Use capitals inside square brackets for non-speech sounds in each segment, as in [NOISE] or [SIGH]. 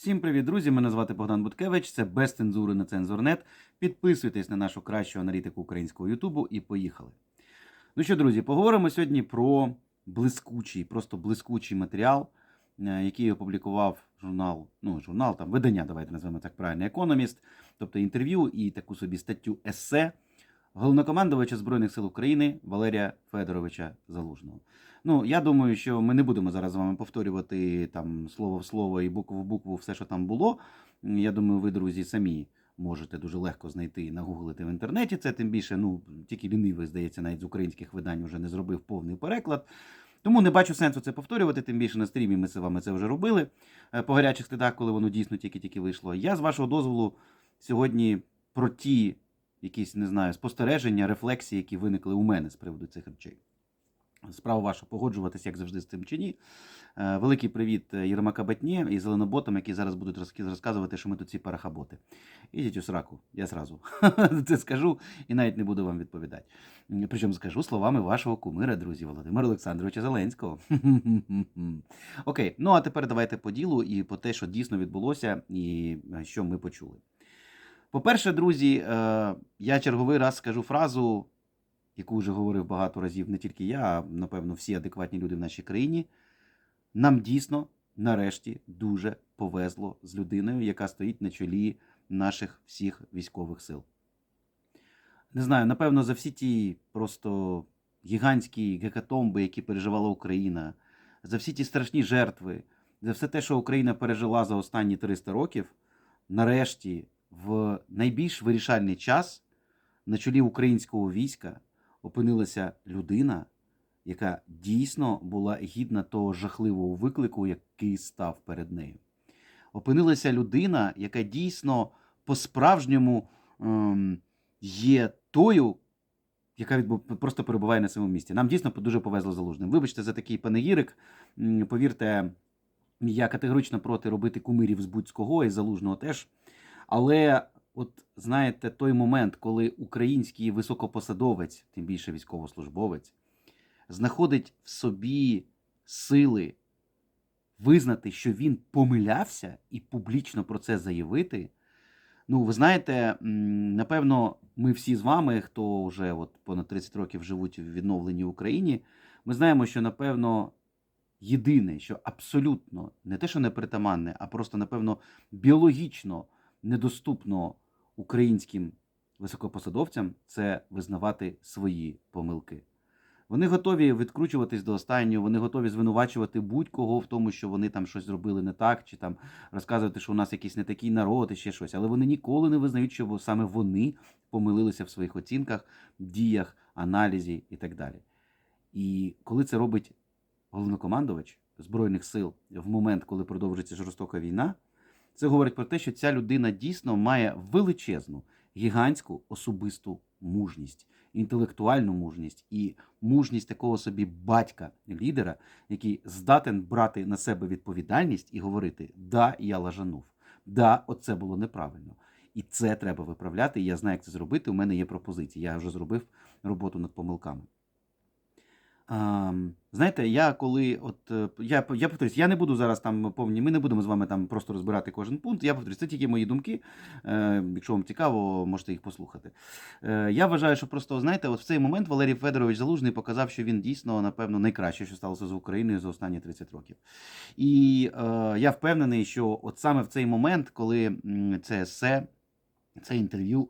Всім привіт, друзі! Мене звати Богдан Буткевич. Це без цензури на цензурнет. Підписуйтесь на нашу кращу аналітику українського Ютубу і поїхали. Ну що, друзі, поговоримо сьогодні про блискучий, просто блискучий матеріал, е, який опублікував журнал, ну, журнал, там видання, давайте назвемо так правильно, економіст, тобто інтерв'ю і таку собі статтю есе головнокомандувача Збройних сил України Валерія Федоровича Залужного. Ну, я думаю, що ми не будемо зараз з вами повторювати там слово в слово і букву в букву все, що там було. Я думаю, ви, друзі, самі можете дуже легко знайти і нагуглити в інтернеті. Це тим більше, ну тільки лінивий, здається, навіть з українських видань вже не зробив повний переклад. Тому не бачу сенсу це повторювати, тим більше на стрімі ми з вами це вже робили е, по гарячих слідах, коли воно дійсно тільки-тільки вийшло. Я з вашого дозволу сьогодні про ті якісь, не знаю, спостереження, рефлексії, які виникли у мене з приводу цих речей. Справа ваша погоджуватися, як завжди, з цим чи ні. Е, Великий привіт е, Єрмака Батні і зеленоботам, які зараз будуть розказувати, що ми тут ці парахаботи. Ідіть у сраку, я зразу [LAUGHS] це скажу і навіть не буду вам відповідати. Причому скажу словами вашого кумира, друзі, Володимира Олександровича Зеленського. [LAUGHS] Окей, ну а тепер давайте по ділу і по те, що дійсно відбулося, і е, що ми почули. По-перше, друзі, е, я черговий раз скажу фразу, яку вже говорив багато разів не тільки я, а напевно всі адекватні люди в нашій країні. Нам дійсно, нарешті, дуже повезло з людиною, яка стоїть на чолі наших всіх військових сил. Не знаю, напевно, за всі ті просто гігантські гекатомби, які переживала Україна, за всі ті страшні жертви, за все те, що Україна пережила за останні 300 років, нарешті, в найбільш вирішальний час на чолі українського війська опинилася людина, яка дійсно була гідна того жахливого виклику, який став перед нею. Опинилася людина, яка дійсно по-справжньому ем, є тою, яка просто перебуває на своєму місці. Нам дійсно дуже повезло залужним. Вибачте за такий панегірик. Повірте, я категорично проти робити кумирів з будь-кого і залужного теж. Але, от знаєте, той момент, коли український високопосадовець, тим більше військовослужбовець, знаходить в собі сили визнати, що він помилявся, і публічно про це заявити. Ну, ви знаєте, напевно, ми всі з вами, хто вже от понад 30 років живуть в відновленій Україні, ми знаємо, що напевно єдине, що абсолютно не те, що непритаманне, а просто, напевно, біологічно недоступно українським високопосадовцям, це визнавати свої помилки. Вони готові відкручуватись до останнього, вони готові звинувачувати будь-кого в тому, що вони там щось зробили не так, чи там розказувати, що у нас якийсь не такий народ і ще щось. Але вони ніколи не визнають, що саме вони помилилися в своїх оцінках, діях, аналізі і так далі. І коли це робить головнокомандувач Збройних сил в момент, коли продовжується жорстока війна, це говорить про те, що ця людина дійсно має величезну, гігантську особисту мужність, інтелектуальну мужність і мужність такого собі батька, лідера, який здатен брати на себе відповідальність і говорити: Да, я лажанув, да, оце було неправильно. І це треба виправляти. Я знаю, як це зробити. У мене є пропозиції. Я вже зробив роботу над помилками. Знаєте, я коли от е, я я повторюсь, я не буду зараз там повні. Ми не будемо з вами там просто розбирати кожен пункт. Я повторюсь, це тільки мої думки. Е, якщо вам цікаво, можете їх послухати. Е, я вважаю, що просто знаєте, от в цей момент Валерій Федорович Залужний показав, що він дійсно, напевно, найкраще, що сталося з Україною за останні 30 років. І е, я впевнений, що от саме в цей момент, коли це есе, це інтерв'ю.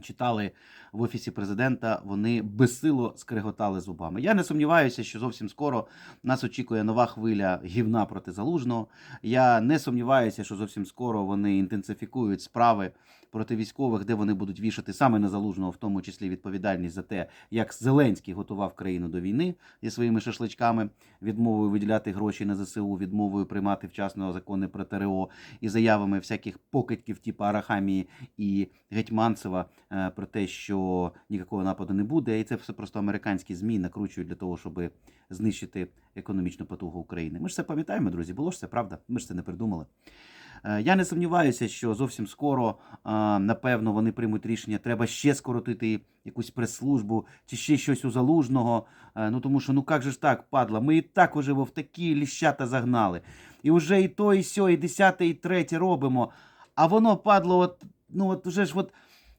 Читали в офісі президента, вони безсило скреготали зубами. Я не сумніваюся, що зовсім скоро нас очікує нова хвиля гівна проти залужного. Я не сумніваюся, що зовсім скоро вони інтенсифікують справи проти військових, де вони будуть вішати саме на залужного, в тому числі відповідальність за те, як Зеленський готував країну до війни зі своїми шашличками, відмовою виділяти гроші на ЗСУ, відмовою приймати вчасно закони про ТРО і заявами всяких покидьків, типу Арахамії і Гетьманцева про те, що ніякого нападу не буде. І це все просто американські змі накручують для того, щоб знищити економічну потугу України. Ми ж це пам'ятаємо, друзі. Було ж це правда. Ми ж це не придумали. Е, Я не сумніваюся, що зовсім скоро, напевно, вони приймуть рішення, треба ще скоротити якусь прес-службу чи ще щось у залужного. Е, Ну тому що ну як же ж так, падла, ми і так уже в такі ліщата загнали. І вже і то, і сьо, і десяте, і третє робимо. А воно падло, от, ну от уже ж от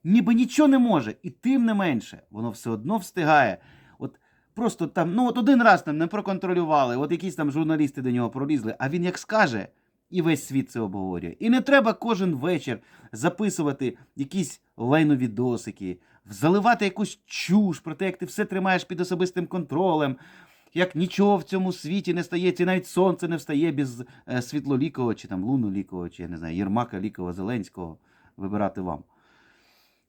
ніби нічого не може. І тим не менше, воно все одно встигає. От просто там, ну от один раз там не проконтролювали, от якісь там журналісти до нього пролізли, а він як скаже, і весь світ це обговорює. І не треба кожен вечір записувати якісь лайновідосики, заливати якусь чуш про те, як ти все тримаєш під особистим контролем. Як нічого в цьому світі не стається, і навіть сонце не встає без е, світлолікого, чи там луну лунолікого, чи я не знаю, Єрмака Лікова, Зеленського. Вибирати вам.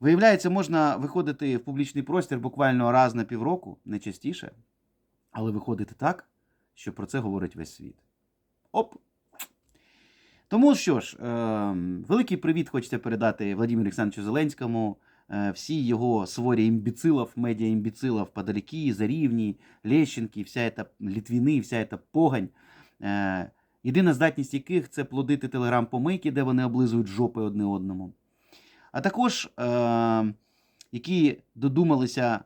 Виявляється, можна виходити в публічний простір буквально раз на півроку, не частіше, але виходити так, що про це говорить весь світ. Оп! Тому що ж, е, великий привіт хочеться передати Владимиру Олександровичу Зеленському, е, всій його сворі імбіцилов, медіа імбіцилов, Подоляки, Зарівні, Лещенки, вся эта Літвіни, вся эта погань. Е, єдина здатність яких це плодити телеграм-помийки, де вони облизують жопи одне одному. А також е, які додумалися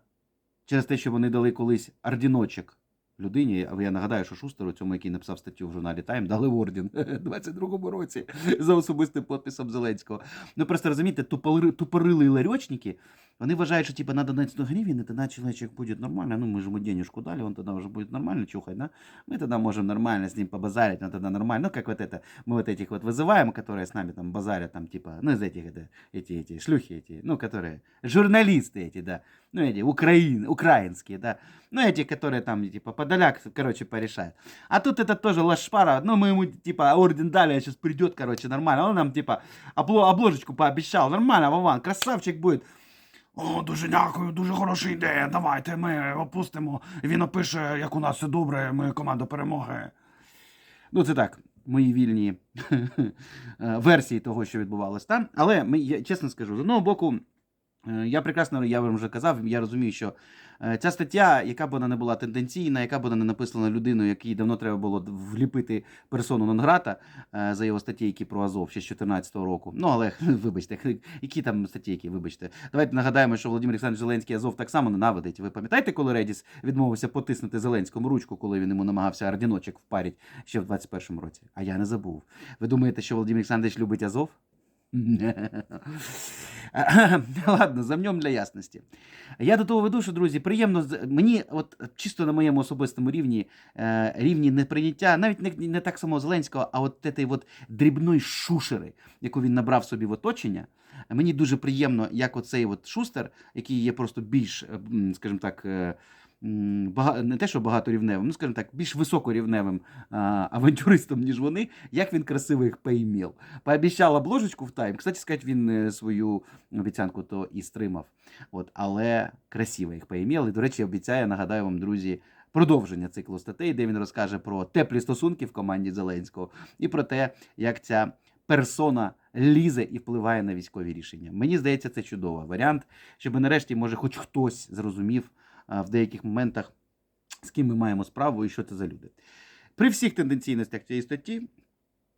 через те, що вони дали колись ордіночок людині. А я нагадаю, що Шустеру, цьому, який написав статтю в журналі Тайм, дали орден [LAUGHS] у 22-му році за особистим підписом Зеленського. Ну просто розумієте, тупори- тупорилі ларьочники, вони вважають, що типа надо дать 100 гривен, и тогда человек будет нормально. Ну, мы же ему денежку дали, он тогда уже будет нормально чухать, да? Мы тогда можем нормально с ним побазарить, он тогда нормально. Ну, как вот это, мы вот этих вот вызываем, которые с нами там базарят, там типа, ну, из этих, это, эти, эти, шлюхи эти, ну, которые, журналисты эти, да, ну, эти, украин, украинские, да, ну, эти, которые там, типа, подоляк, короче, порешают. А тут это тоже лошпара, ну, мы ему, типа, орден дали, а сейчас придет, короче, нормально. Он нам, типа, обло- обложечку пообещал, нормально, Вован, красавчик будет. О, дуже дякую, дуже хороша ідея. Давайте ми опустимо. Він опише, як у нас все добре, ми команда перемоги. Ну, це так, мої вільні [LAUGHS] е, версії того, що відбувалося там. Але ми, я чесно скажу, з одного боку, е, я прекрасно, я вам вже казав, я розумію, що е, ця стаття, яка б вона не була тенденційна, яка б вона не написана людиною, якій давно треба було вліпити персону Нонграта е, за його статті, про Азов ще з 2014 року. Ну, але [LAUGHS] вибачте, [LAUGHS] які там статті, вибачте. Давайте нагадаємо, що Володимир Олександрович Зеленський Азов так само ненавидить. Ви пам'ятаєте, коли Редіс відмовився потиснути Зеленському ручку, коли він йому намагався ордіночок впарити ще в 21-му році? А я не забув. Ви думаєте, що Володимир Олександрович любить Азов? [LAUGHS] [COUGHS] Ладно, замнем для ясності. Я до того веду, що, друзі, приємно мені, от чисто на моєму особистому рівні, е, рівні неприйняття, навіть не, не так само Зеленського, а от цієї от дрібної шушери, яку він набрав собі в оточення. Мені дуже приємно, як оцей от шустер, який є просто більш, скажімо так, е. Не те, що багаторівневим, ну, скажімо так, більш високорівневим авантюристом, ніж вони, як він красиво їх поімів. Пообіцяв обложечку в тайм. Кстати сказати, він е, свою обіцянку то і стримав. От, але красиво їх поімів. І, до речі, обіцяє, нагадаю вам, друзі, продовження циклу статей, де він розкаже про теплі стосунки в команді Зеленського і про те, як ця персона лізе і впливає на військові рішення. Мені здається, це чудовий варіант, щоб нарешті, може, хоч хтось зрозумів в деяких моментах, з ким ми маємо справу і що це за люди. При всіх тенденційностях цієї статті.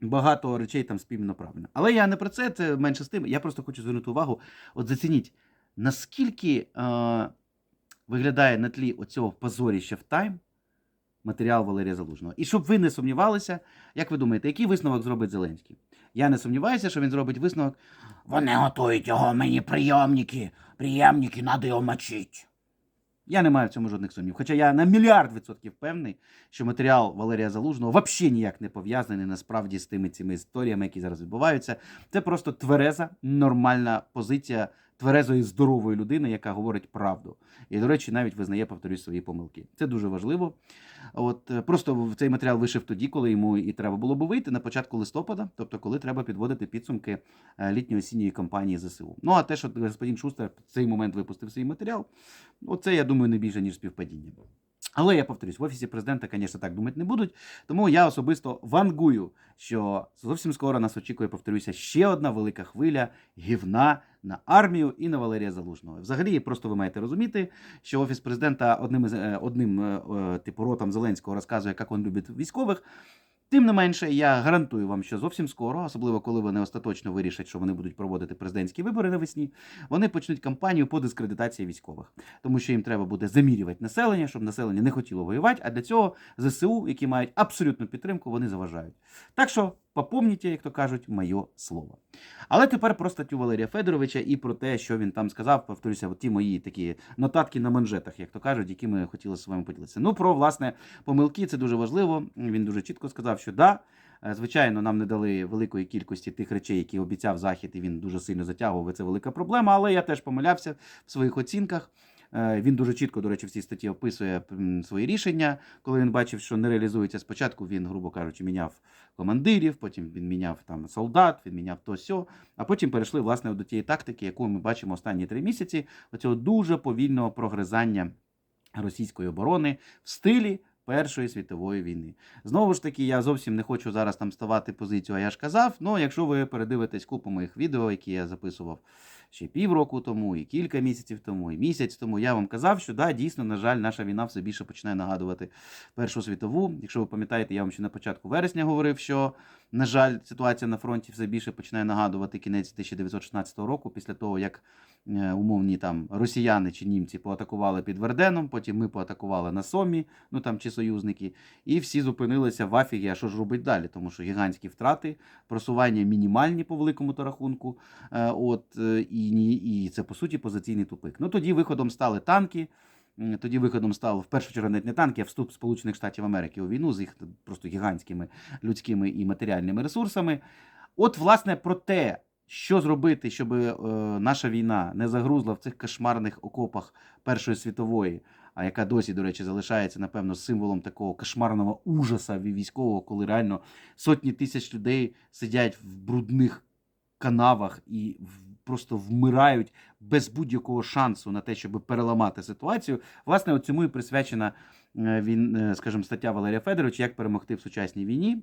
Багато речей там спільно правильно. Але я не про це, це менше з тим. Я просто хочу звернути увагу. От зацініть, наскільки е, виглядає на тлі оцього позоріща в тайм матеріал Валерія Залужного. І щоб ви не сумнівалися, як ви думаєте, який висновок зробить Зеленський? Я не сумніваюся, що він зробить висновок. Вони готують його, мені прийомники, прийомники, треба його мочити. Я не маю в цьому жодних сумнів. Хоча я на мільярд відсотків певний, що матеріал Валерія Залужного взагалі ніяк не пов'язаний насправді з тими цими історіями, які зараз відбуваються. Це просто твереза, нормальна позиція тверезої здорової людини, яка говорить правду. І, до речі, навіть визнає, повторюсь, свої помилки. Це дуже важливо. От е, просто цей матеріал вишив тоді, коли йому і треба було би вийти на початку листопада, тобто коли треба підводити підсумки е, літньо-осінньої кампанії ЗСУ. Ну а те, що господин Шустер в цей момент випустив свій матеріал, оце я думаю не більше ніж співпадіння. Але я повторюсь, в офісі президента, звісно, так думати не будуть. Тому я особисто вангую, що зовсім скоро нас очікує, повторюся, ще одна велика хвиля гівна на армію і на Валерія Залужного. Взагалі, просто ви маєте розуміти, що офіс президента одним е, одним е, е, типу ротом Зеленського розказує, як він любить військових. Тим не менше, я гарантую вам, що зовсім скоро, особливо коли вони остаточно вирішать, що вони будуть проводити президентські вибори навесні, вони почнуть кампанію по дискредитації військових, тому що їм треба буде замірювати населення, щоб населення не хотіло воювати. А для цього ЗСУ, які мають абсолютну підтримку, вони заважають. Так що попомніть, як то кажуть, моє слово. Але тепер про статтю Валерія Федоровича і про те, що він там сказав. Повторюся, от ті мої такі нотатки на манжетах, як то кажуть, які ми хотіли з вами поділитися. Ну про власне помилки це дуже важливо. Він дуже чітко сказав, що да. е, Звичайно, нам не дали великої кількості тих речей, які обіцяв захід, і він дуже сильно затягував. Це велика проблема. Але я теж помилявся в своїх оцінках. Е, Він дуже чітко, до речі, в цій статті описує свої рішення. Коли він бачив, що не реалізується спочатку, він, грубо кажучи, міняв командирів, потім він міняв там солдат, він міняв то сьо, а потім перейшли власне до тієї тактики, яку ми бачимо останні три місяці, оцього дуже повільного прогризання російської оборони в стилі. Першої світової війни. Знову ж таки, я зовсім не хочу зараз там ставати позицію, а я ж казав. Ну, якщо ви передивитесь купу моїх відео, які я записував ще півроку тому, і кілька місяців тому, і місяць тому, я вам казав, що да, дійсно, на жаль, наша війна все більше починає нагадувати Першу світову. Якщо ви пам'ятаєте, я вам ще на початку вересня говорив, що, на жаль, ситуація на фронті все більше починає нагадувати кінець 1916 року, після того, як умовні там росіяни чи німці поатакували під Верденом, потім ми поатакували на Сомі, ну там чи союзники, і всі зупинилися в афігі, а що ж робить далі? Тому що гігантські втрати, просування мінімальні по великому то рахунку. Е, От е, і, і це по суті позиційний тупик. Ну тоді виходом стали танки. Тоді виходом став в першу чергу не танки, а вступ Сполучених Штатів Америки у війну з їх просто гігантськими людськими і матеріальними ресурсами. От, власне, про те, що зробити, щоб е, наша війна не загрузла в цих кошмарних окопах Першої світової, а яка досі, до речі, залишається, напевно, символом такого кошмарного ужаса військового, коли реально сотні тисяч людей сидять в брудних канавах і просто вмирають без будь-якого шансу на те, щоб переламати ситуацію. Власне, цьому і присвячена е, він, е, скажімо, стаття Валерія Федоровича, як перемогти в сучасній війні.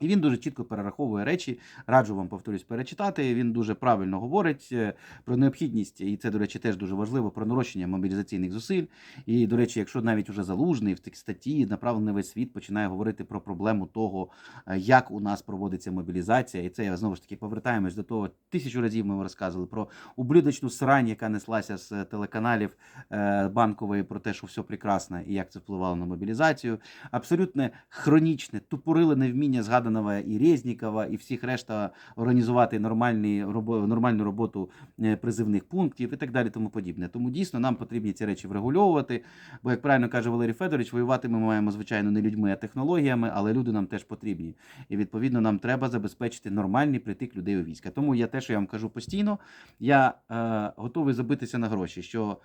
І він дуже чітко перераховує речі. Раджу вам повторюсь перечитати. Він дуже правильно говорить е, про необхідність, і це, до речі, теж дуже важливо про нарощення мобілізаційних зусиль. І, до речі, якщо навіть уже залужний в тій статті направлений весь світ починає говорити про проблему того, е, як у нас проводиться мобілізація, і це я знову ж таки повертаємось до того. Тисячу разів ми розказували про ублюдочну срань, яка неслася з телеканалів е, банкової про те, що все прекрасно і як це впливало на мобілізацію. Абсолютне хронічне, тупориле невміння згаданого і Резнікова, і всіх решта організувати нормальні нормальну роботу е, призивних пунктів і так далі, тому подібне. Тому дійсно нам потрібні ці речі врегульовувати. Бо, як правильно каже Валерій Федорович, воювати ми маємо звичайно не людьми, а технологіями, але люди нам теж потрібні. І відповідно нам треба забезпечити нормальний притик людей у війська. Тому я те, що я вам кажу постійно, я е, готовий забитися на гроші. що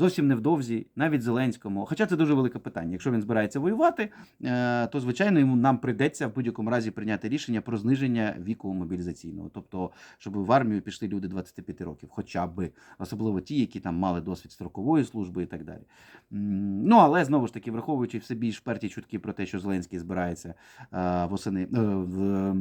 Зовсім невдовзі, навіть Зеленському. Хоча це дуже велике питання. Якщо він збирається воювати, е, то звичайно йому нам прийдеться в будь-якому разі прийняти рішення про зниження віку мобілізаційного, тобто, щоб в армію пішли люди 25 років, хоча б особливо ті, які там мали досвід строкової служби і так далі. Ну але знову ж таки, враховуючи все більш вперті чутки про те, що Зеленський збирається е, восени е, в.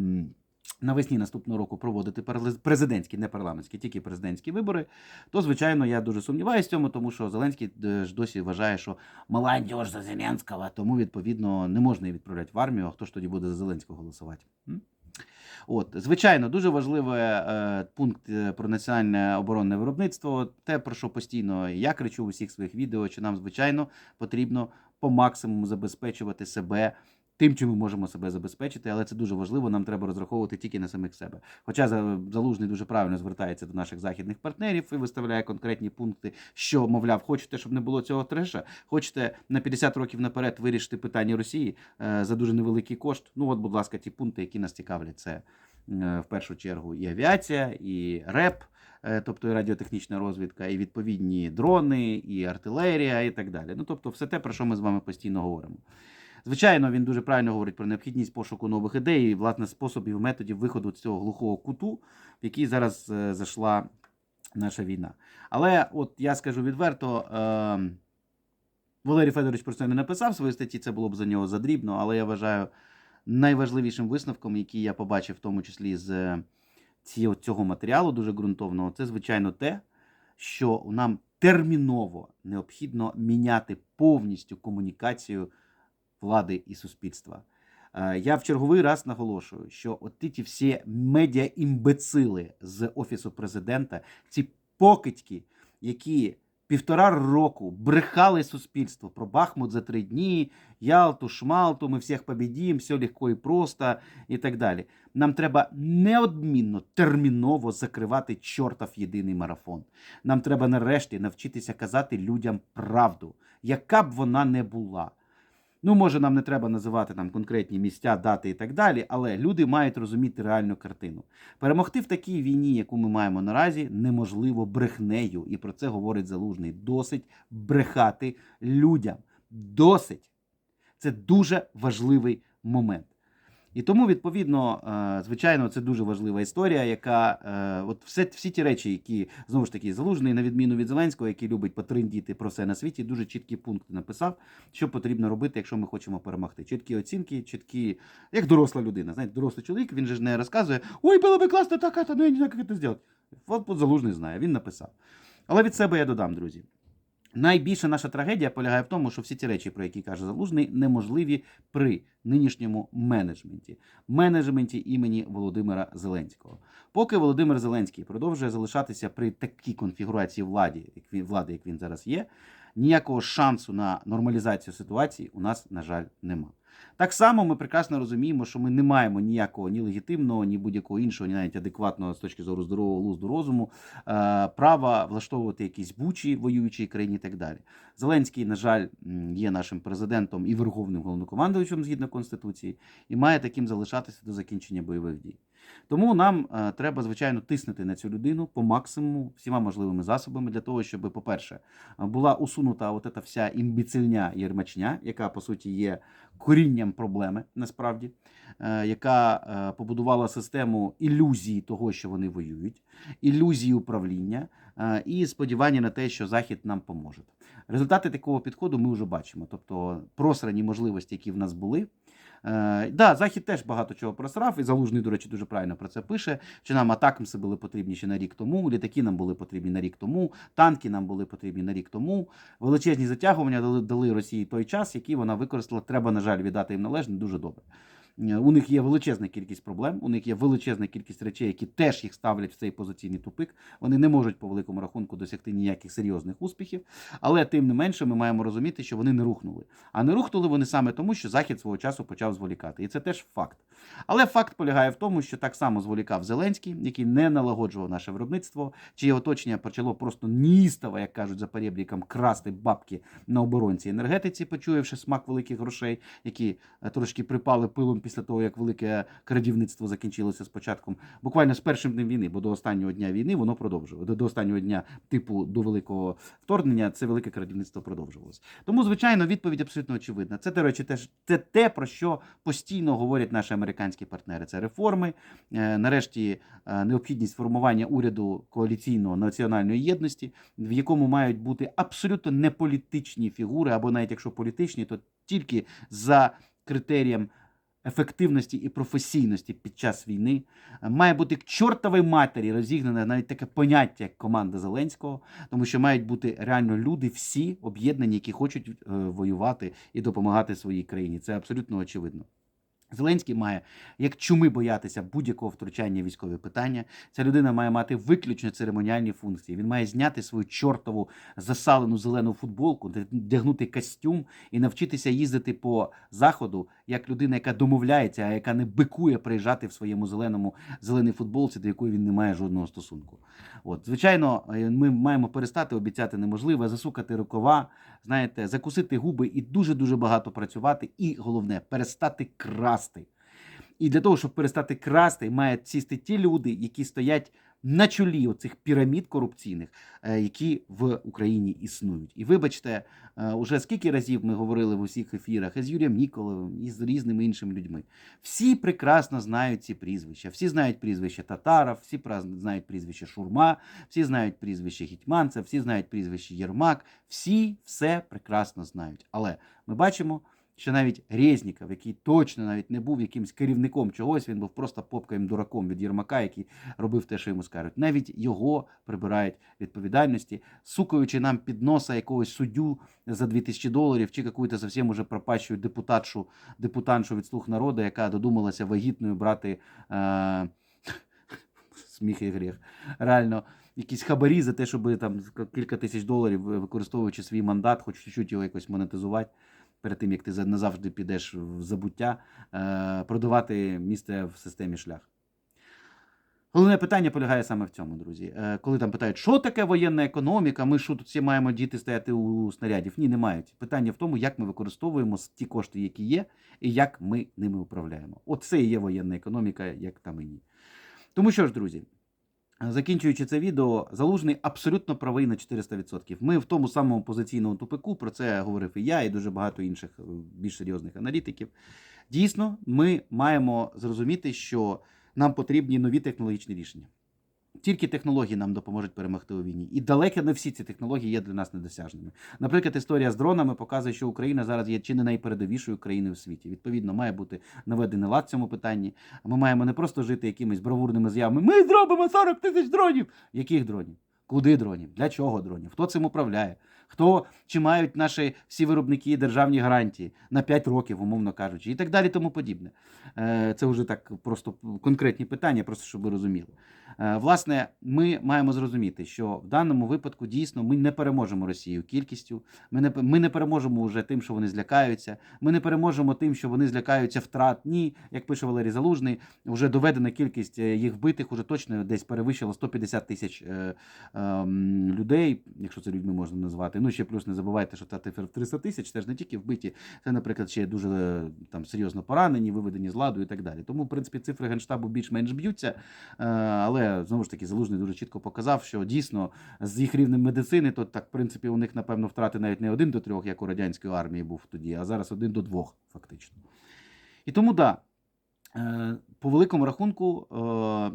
Навесні наступного року проводити президентські, не парламентські, тільки президентські вибори, то звичайно я дуже сумніваюся в цьому, тому що Зеленський е, ж досі вважає, що молодь за Зеленського, тому відповідно не можна її відправляти в армію. А хто ж тоді буде за Зеленського голосувати? От, звичайно, дуже важливий е, пункт е, про національне оборонне виробництво. Те, про що постійно я кричу в усіх своїх відео, що нам, звичайно, потрібно по максимуму забезпечувати себе тим, чим ми можемо себе забезпечити, але це дуже важливо. Нам треба розраховувати тільки на самих себе. Хоча залужний дуже правильно звертається до наших західних партнерів і виставляє конкретні пункти, що мовляв, хочете, щоб не було цього треша, хочете на 50 років наперед вирішити питання Росії е, за дуже невеликий кошт. Ну от, будь ласка, ті пункти, які нас цікавлять, це е, в першу чергу і авіація, і РЕП. е, Тобто і радіотехнічна розвідка, і відповідні дрони, і артилерія, і так далі. Ну тобто, все те, про що ми з вами постійно говоримо. Звичайно, він дуже правильно говорить про необхідність пошуку нових ідей і власне способів методів виходу з цього глухого куту, в який зараз е, зайшла наша війна. Але от я скажу відверто. Е, Валерій Федорович про це не написав в своїй статті, це було б за нього задрібно, але я вважаю найважливішим висновком, який я побачив, в тому числі з е, цього матеріалу дуже ґрунтовного, це звичайно те, що нам терміново необхідно міняти повністю комунікацію влади і суспільства. Е, Я в черговий раз наголошую, що от ті всі медіа-імбецили з офісу президента, ці покидьки, які півтора року брехали суспільству про Бахмут за три дні, Ялту, Шмалту, ми всіх побідім, все легко і просто і так далі. Нам треба неодмінно терміново закривати чортов єдиний марафон. Нам треба нарешті навчитися казати людям правду, яка б вона не була. Ну, може, нам не треба називати там конкретні місця, дати і так далі, але люди мають розуміти реальну картину. Перемогти в такій війні, яку ми маємо наразі, неможливо брехнею. І про це говорить залужний. Досить брехати людям. Досить. Це дуже важливий момент. І тому, відповідно, е, звичайно, це дуже важлива історія, яка е, от все, всі ті речі, які знову ж таки залужний, на відміну від Зеленського, який любить потриндіти про все на світі, дуже чіткі пункти написав, що потрібно робити, якщо ми хочемо перемогти. Чіткі оцінки, чіткі, як доросла людина. Знаєте, дорослий чоловік, він же ж не розказує, ой, було би класно так, а, ну я не знаю, як це зробити. От, от залужний знає, він написав. Але від себе я додам, друзі. Найбільша наша трагедія полягає в тому, що всі ці речі, про які каже Залужний, неможливі при нинішньому менеджменті, менеджменті імені Володимира Зеленського. Поки Володимир Зеленський продовжує залишатися при такій конфігурації влади, як він влади, як він зараз є, ніякого шансу на нормалізацію ситуації у нас, на жаль, нема. Так само ми прекрасно розуміємо, що ми не маємо ніякого ні легітимного, ні будь-якого іншого, ні навіть адекватного з точки зору здорового лузду розуму е, права влаштовувати якісь бучі воюючій країні і так далі. Зеленський, на жаль, є нашим президентом і верховним головнокомандуючим згідно конституції, і має таким залишатися до закінчення бойових дій. Тому нам е, треба, звичайно, тиснути на цю людину по максимуму всіма можливими засобами для того, щоб, по-перше, була усунута от ця вся імбіцильня єрмачня, яка по суті є корінням проблеми, насправді, е, яка е, побудувала систему ілюзії того, що вони воюють, ілюзії управління і сподівання на те, що Захід нам поможе. Результати такого підходу ми вже бачимо. Тобто просрані можливості, які в нас були. Е, да, Захід теж багато чого просрав, і Залужний, до речі, дуже правильно про це пише. Що нам атакамси були потрібні ще на рік тому, літаки нам були потрібні на рік тому, танки нам були потрібні на рік тому. Величезні затягування дали, дали Росії той час, який вона використала. Треба, на жаль, віддати їм належне дуже добре. Е, У них є величезна кількість проблем, у них є величезна кількість речей, які теж їх ставлять в цей позиційний тупик. Вони не можуть по великому рахунку досягти ніяких серйозних успіхів. Але тим не менше, ми маємо розуміти, що вони не рухнули. А не рухнули вони саме тому, що Захід свого часу почав зволікати. І це теж факт. Але факт полягає в тому, що так само зволікав Зеленський, який не налагоджував наше виробництво, чиє оточення почало просто неїстово, як кажуть за перебріком, красти бабки на оборонці енергетиці, почуявши смак великих грошей, які е, трошки припали пилом після того, як велике крадівництво закінчилося з початком, буквально з першим днем війни, бо до останнього дня війни воно продовжувало. До, до останнього дня, типу до великого вторгнення, це велике крадівництво продовжувалося. Тому, звичайно, відповідь абсолютно очевидна. Це, до речі, теж це те, про що постійно говорять наші американські партнери. Це реформи, е, нарешті е, необхідність формування уряду коаліційного національної єдності, в якому мають бути абсолютно неполітичні фігури, або навіть якщо політичні, то тільки за критерієм. Ефективності і професійності під час війни має бути к чортовій матері розігнане навіть таке поняття, як команда Зеленського, тому що мають бути реально люди, всі об'єднані, які хочуть е, воювати і допомагати своїй країні. Це абсолютно очевидно. Зеленський має як чуми боятися будь-якого втручання в військові питання. Ця людина має мати виключно церемоніальні функції. Він має зняти свою чортову засалену зелену футболку, вдягнути костюм і навчитися їздити по заходу як людина, яка домовляється, а яка не бикує приїжджати в своєму зеленому зеленій футболці, до якої він не має жодного стосунку. От, звичайно, е, ми маємо перестати обіцяти неможливе, засукати рукава, знаєте, закусити губи і дуже дуже багато працювати. І головне перестати красти. І для того, щоб перестати красти, мають сісти ті люди, які стоять на чолі оцих пірамід корупційних, е, які в Україні існують. І вибачте, е, уже скільки разів ми говорили в усіх ефірах і з Юрієм Ніколовим, і з різними іншими людьми. Всі прекрасно знають ці прізвища. Всі знають прізвище Татаров, всі знають прізвище Шурма, всі знають прізвище Гетьманцев, всі знають прізвище Єрмак. Всі все прекрасно знають. Але ми бачимо, що навіть Резніков, який точно навіть не був якимсь керівником чогось, він був просто попкаєм дураком від Єрмака, який робив те, що йому скажуть. Навіть його прибирають відповідальності, сукаючи нам під носа якогось суддю за 2000 доларів чи якусь зовсім уже пропащу депутатшу, депутаншу від слуг народу, яка додумалася вагітною брати е- сміх і гріх. Реально. Якісь хабарі за те, щоб там кілька тисяч доларів, використовуючи свій мандат, хоч чуть-чуть його якось монетизувати перед тим, як ти назавжди підеш в забуття, е, продавати місце в системі шлях. Головне питання полягає саме в цьому, друзі. Е, Коли там питають, що таке воєнна економіка, ми що тут всі маємо діти стояти у снарядів? Ні, не мають. Питання в тому, як ми використовуємо ті кошти, які є, і як ми ними управляємо. Оце і є воєнна економіка, як там і ні. Тому що ж, друзі, Закінчуючи це відео, залужний абсолютно правий на 400%. Ми в тому самому позиційному тупику, про це говорив і я, і дуже багато інших е, більш серйозних аналітиків. Дійсно, ми маємо зрозуміти, що нам потрібні нові технологічні рішення. Тільки технології нам допоможуть перемогти у війні. І далеко не всі ці технології є для нас недосяжними. Наприклад, історія з дронами показує, що Україна зараз є чи не найпередовішою країною в світі. Відповідно, має бути наведений лад в цьому питанні. Ми маємо не просто жити якимись бравурними з'явами. Ми зробимо 40 тисяч дронів. Яких дронів? Куди дронів? Для чого дронів? Хто цим управляє? Хто чи мають наші всі виробники державні гарантії на 5 років, умовно кажучи, і так далі, тому подібне. Е, Це вже так просто конкретні питання, просто щоб ви розуміли. Е, Власне, ми маємо зрозуміти, що в даному випадку дійсно ми не переможемо Росію кількістю. Ми не ми не переможемо вже тим, що вони злякаються. Ми не переможемо тим, що вони злякаються втрат. Ні, як пише Валерій Залужний, вже доведена кількість е, їх вбитих уже точно десь перевищила 150 тисяч людей, якщо це людьми можна назвати. Ну ще плюс не забувайте, що та цифра в 300 тисяч це ж не тільки вбиті, це, наприклад, ще дуже е, там серйозно поранені, виведені з ладу і так далі. Тому, в принципі, цифри генштабу більш-менш б'ються. Е, але знову ж таки залужний дуже чітко показав, що дійсно з їх рівнем медицини, то так, в принципі, у них, напевно, втрати навіть не один до трьох, як у радянської армії був тоді, а зараз один до двох, фактично. І тому да. По великому рахунку, е,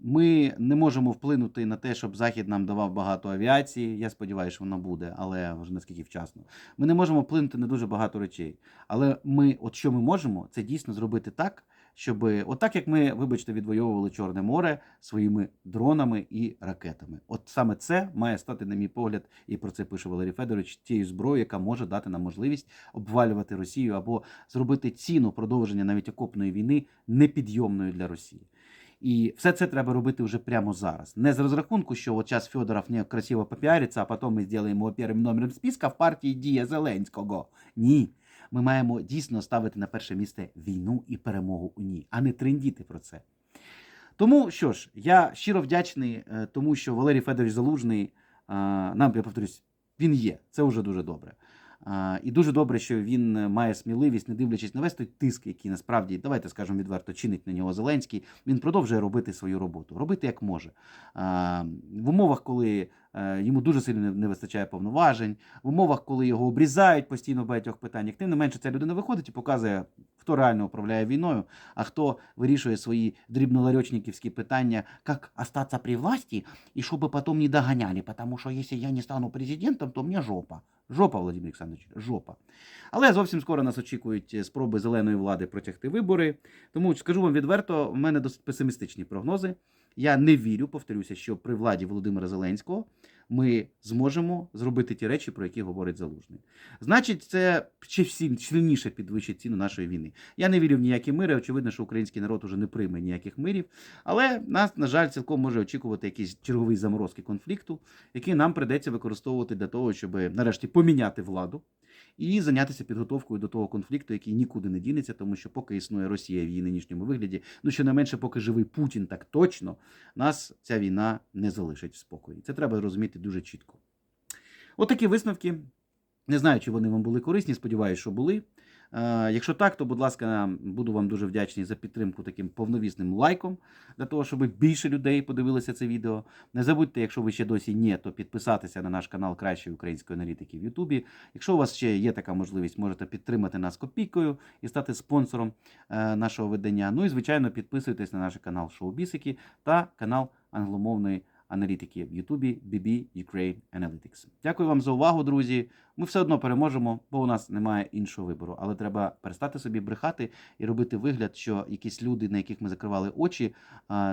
ми не можемо вплинути на те, щоб Захід нам давав багато авіації. Я сподіваюся, що вона буде, але вже наскільки вчасно. Ми не можемо вплинути на дуже багато речей. Але ми, от що ми можемо, це дійсно зробити так, щоб отак, як ми, вибачте, відвоювали Чорне море своїми дронами і ракетами. От саме це має стати, на мій погляд, і про це пише Валерій Федорович, тією зброєю, яка може дати нам можливість обвалювати Росію або зробити ціну продовження навіть окопної війни непідйомною для Росії. І все це треба робити вже прямо зараз. Не з розрахунку, що от час Федоров не красиво попіариться, а потім ми зробимо його першим номером списка в партії Дія Зеленського. Ні. Ми маємо дійсно ставити на перше місце війну і перемогу у ній, а не трендіти про це. Тому що ж, я щиро вдячний е, тому, що Валерій Федорович Залужний е, нам, я повторюсь, він є. Це вже дуже добре. І дуже добре, що він е, має сміливість, не дивлячись на весь той тиск, який насправді, давайте скажемо відверто, чинить на нього Зеленський. Він продовжує робити свою роботу, робити як може. В умовах, коли е, йому дуже сильно не вистачає повноважень, в умовах, коли його обрізають постійно в багатьох питаннях, тим не менше ця людина виходить і показує, хто реально управляє війною, а хто вирішує свої дрібноларьочниківські питання, як остатися при власті, і щоб потім не доганяли, тому що якщо я не стану президентом, то мені жопа. Жопа, Володимир Олександрович, жопа. Але зовсім скоро нас очікують е, спроби зеленої влади протягти вибори. Тому скажу вам відверто, в мене досить песимістичні прогнози. Я не вірю, повторюся, що при владі Володимира Зеленського ми зможемо зробити ті речі, про які говорить Залужний. Значить, це ще всім сильніше підвищить ціну нашої війни. Я не вірю в ніякі мири. Очевидно, що український народ уже не прийме ніяких мирів. Але нас, на жаль, цілком може очікувати якісь чергові заморозки конфлікту, які нам придеться використовувати для того, щоб нарешті поміняти владу і зайнятися підготовкою до того конфлікту, який нікуди не дінеться, тому що поки існує Росія в її нинішньому вигляді, ну щонайменше, поки живий Путін, так точно нас ця війна не залишить в спокої. Це треба розуміти дуже чітко. Отакі висновки. Не знаю, чи вони вам були корисні, сподіваюся, що були. Е, Якщо так, то, будь ласка, буду вам дуже вдячний за підтримку таким повновісним лайком, для того, щоб більше людей подивилися це відео. Не забудьте, якщо ви ще досі ні, то підписатися на наш канал Кращої української аналітики в Ютубі. Якщо у вас ще є така можливість, можете підтримати нас копійкою і стати спонсором е, нашого видання. Ну і, звичайно, підписуйтесь на наш канал Шоу Бісики та канал англомовної аналітики в Ютубі BB Ukraine Analytics. Дякую вам за увагу, друзі. Ми все одно переможемо, бо у нас немає іншого вибору. Але треба перестати собі брехати і робити вигляд, що якісь люди, на яких ми закривали очі,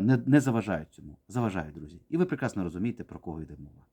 не, заважають цьому. Заважають, друзі. І ви прекрасно розумієте, про кого йде мова.